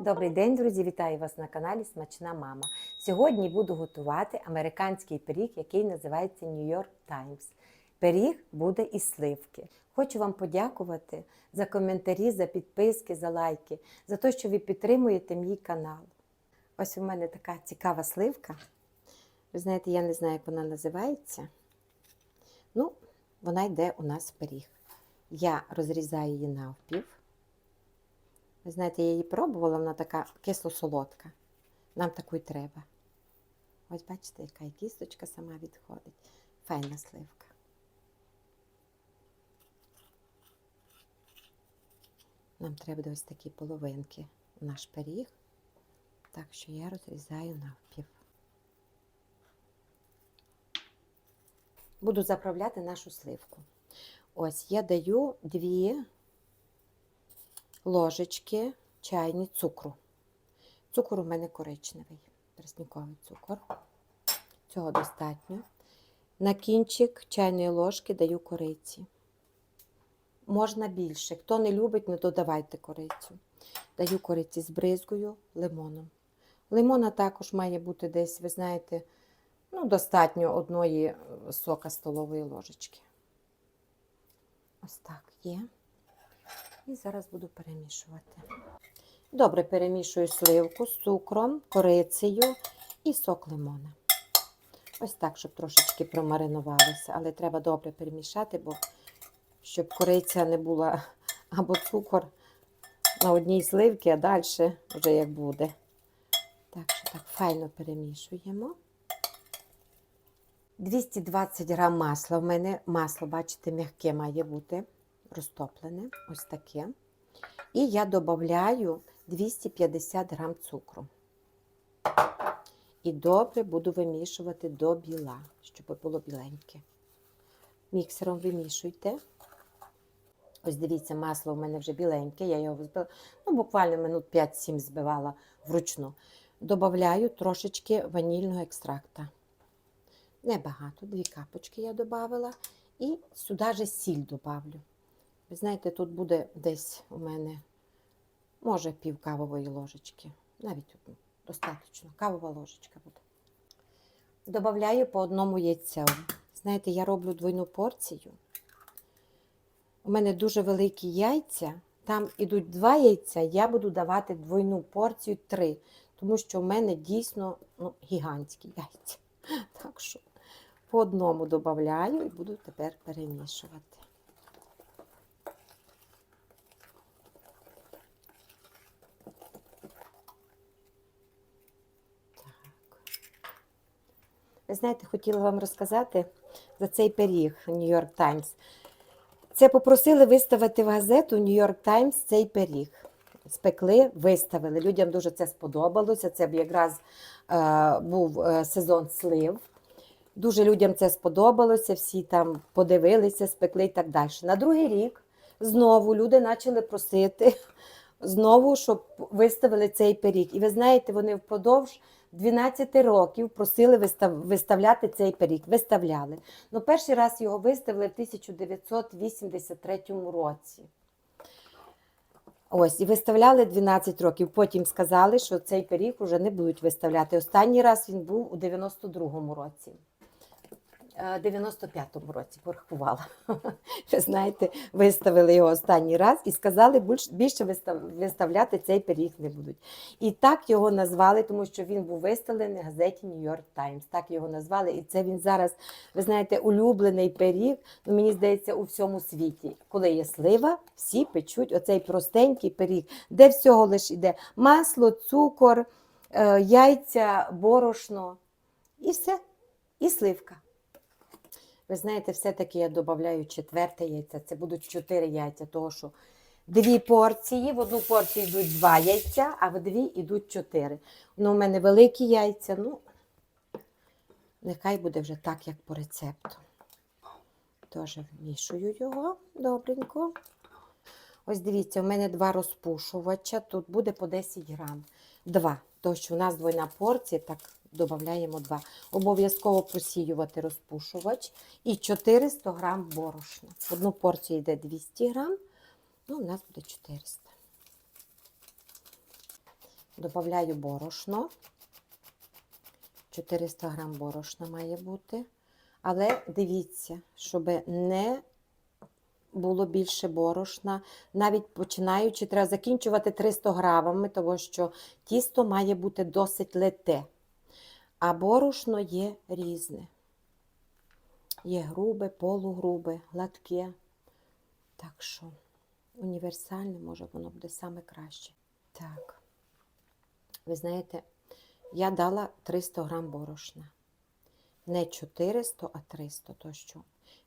Добрий день, друзі! Вітаю вас на каналі Смачна Мама. Сьогодні буду готувати американський пиріг, який називається New York Times. Пиріг буде із сливки. Хочу вам подякувати за коментарі, за підписки, за лайки, за те, що ви підтримуєте мій канал. Ось у мене така цікава сливка. Ви знаєте, я не знаю, як вона називається. Ну, вона йде у нас в пиріг. Я розрізаю її навпів. Ви знаєте, я її пробувала, вона така кисло-солодка. Нам таку й треба. Ось бачите, яка кісточка сама відходить. Файна сливка. Нам треба ось такі половинки в наш пиріг. Так що я розрізаю навпів. Буду заправляти нашу сливку. Ось я даю дві ложечки чайні цукру. Цукор у мене коричневий, тростниковий цукор. Цього достатньо. На кінчик чайної ложки даю кориці. Можна більше. Хто не любить, не додавайте корицю. Даю кориці з бризкою лимоном. Лимона також має бути десь, ви знаєте, ну, достатньо одної е, сока столової ложечки. Ось так є. І зараз буду перемішувати. Добре перемішую сливку з цукром, корицею і сок лимона. Ось так, щоб трошечки промаринувалося, але треба добре перемішати, бо щоб кориця не була або цукор на одній сливці, а далі вже як буде. Так що так файно перемішуємо. 220 грам масла. У мене масло, бачите, м'яке має бути розтоплене, ось таке. І я додаю 250 грам цукру. І добре буду вимішувати до біла, щоб було біленьке. Міксером вимішуйте. Ось дивіться, масло у мене вже біленьке, я його збила, ну, буквально минут 5-7 збивала вручну. Добавляю трошечки ванільного екстракта. Небагато, дві капочки я додавала. І сюди же сіль добавлю. Ви знаєте, тут буде десь у мене, може, пів кавової ложечки. Навіть одну. Достатньо. Кавова ложечка буде. Добавляю по одному яйцю. Знаєте, я роблю двойну порцію. У мене дуже великі яйця. Там ідуть два яйця, я буду давати двойну порцію три. Тому що в мене дійсно ну, гігантські яйця. Так що по одному додаю і буду тепер перемішувати. Ви знаєте, хотіла вам розказати за цей пиріг York Times. Це попросили виставити в газету York Times цей пиріг. Спекли, виставили. Людям дуже це сподобалося. Це б якраз е, був е, сезон слив. Дуже людям це сподобалося, всі там подивилися, спекли і так далі. На другий рік знову люди почали просити, знову, щоб виставили цей пиріг. І ви знаєте, вони впродовж 12 років просили вистав, виставляти цей пиріг. Виставляли. Ну, перший раз його виставили в 1983 році. Ось, і виставляли 12 років. Потім сказали, що цей пиріг вже не будуть виставляти. Останній раз він був у 92-му році. Е, 95-му році порахувала. Ви знаєте, виставили його останній раз і сказали, більш- більше виставляти цей пиріг не будуть. І так його назвали, тому що він був виставлений в газеті York Times. Так його назвали. І це він зараз, ви знаєте, улюблений пиріг, ну, мені здається, у всьому світі. Коли є слива, всі печуть оцей простенький пиріг, де всього лише йде масло, цукор, е, яйця, борошно і все. І сливка. Ви знаєте, все-таки я додаю четверте яйце. Це будуть чотири яйця, того що дві порції, в одну порцію йдуть два яйця, а в дві йдуть чотири. Ну, у мене великі яйця, ну, нехай буде вже так, як по рецепту. Теж вмішую його добренько. Ось дивіться, у мене два розпушувача, тут буде по 10 грам. Два. Тому що у нас двойна порція, так додаємо два. Обов'язково просіювати розпушувач і 400 грам борошна. Одну порцію йде 200 грам, Ну, у нас буде 400. Добавляю борошно. 400 грам борошна має бути. Але дивіться, щоб не було більше борошна. Навіть починаючи, треба закінчувати 300 грамами, тому що тісто має бути досить лите. А борошно є різне. Є грубе, полугрубе, гладке. Так що універсальне, може, воно буде саме краще. Так. Ви знаєте, я дала 300 грам борошна. Не 400, а 300. То що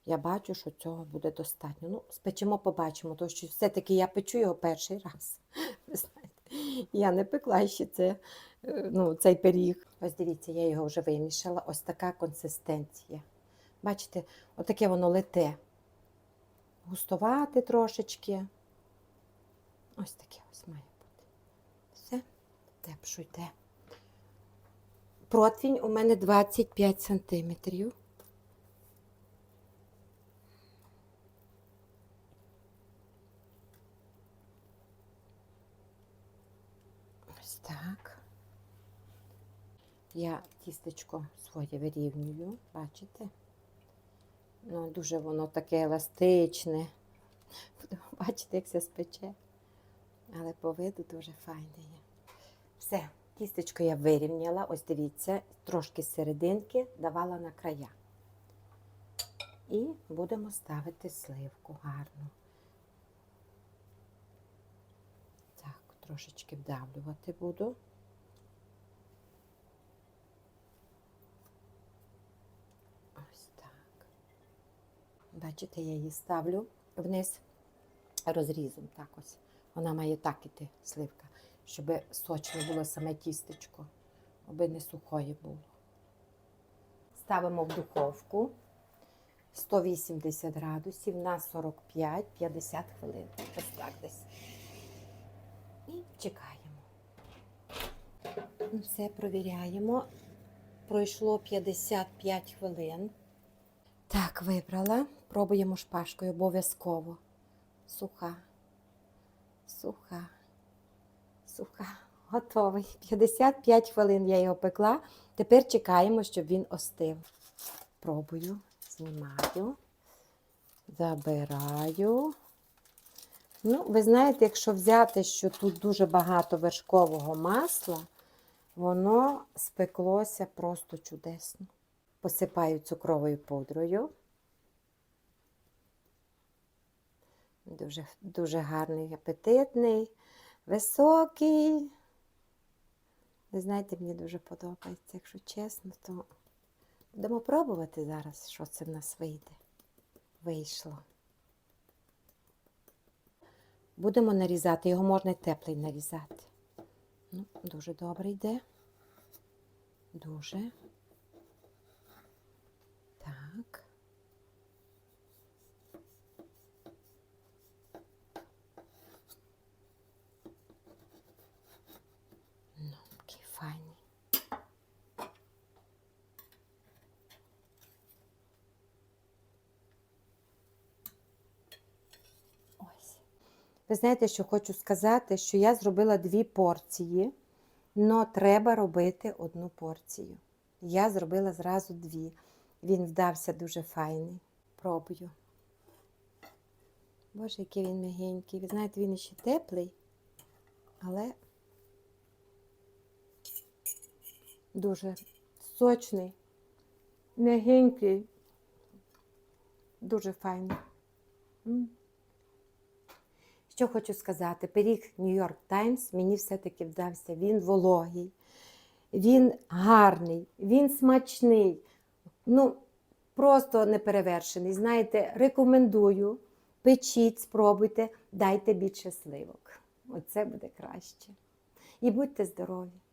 я бачу, що цього буде достатньо. Ну, спечемо, побачимо, тому що все-таки я печу його перший раз. Ви знаєте, я не пекла ще це, е, ну, цей пиріг. Ось дивіться, я його вже вимішала. Ось така консистенція. Бачите, отаке воно лете. Густувати трошечки. Ось таке ось має бути. Все, тепшуйте. Противень у мене 25 сантиметрів. Ось так. Я тістечко своє вирівнюю, бачите? Ну, дуже воно таке еластичне. Будемо бачити, як це спече. Але по виду дуже файне є. Все, тістечко я вирівняла. Ось дивіться, трошки серединки давала на края. І будемо ставити сливку гарно. Так, трошечки вдавлювати буду. Ось так. Бачите, я її ставлю вниз розрізом. Так ось. Вона має так іти, сливка, щоб сочне було саме тістечко, аби не сухое було. Ставимо в духовку 180 градусів на 45-50 хвилин. Ось так десь. І чекаємо. Ну, Все провіряємо. Пройшло 55 хвилин. Так, вибрала. Пробуємо шпажкою обов'язково. Суха. Суха. Суха. Готовий. 55 хвилин я його пекла. Тепер чекаємо, щоб він остив. Пробую, знімаю, забираю. Ну, ви знаєте, якщо взяти, що тут дуже багато вершкового масла, воно спеклося просто чудесно. Посипаю цукровою пудрою. Дуже, дуже гарний, апетитний, високий. Ви знаєте, мені дуже подобається, якщо чесно, то будемо пробувати зараз, що це в нас вийде. Вийшло. Будемо нарізати, його можна й теплий нарізати. Ну, дуже добре йде. Дуже. Так. Ну, який файний. Ось. Ви знаєте, що хочу сказати, що я зробила дві порції, але треба робити одну порцію. Я зробила зразу дві. Він вдався дуже файний. Пробую. Боже, який він м'ягенький. Ви знаєте, він ще теплий, але дуже сочний, м'ягенький, дуже файний. Що хочу сказати, пиріг Нью-Йорк Таймс мені все-таки вдався. Він вологий, він гарний, він смачний. Ну, просто неперевершений. Знаєте, рекомендую, печіть, спробуйте, дайте більше сливок. Оце буде краще. І будьте здорові!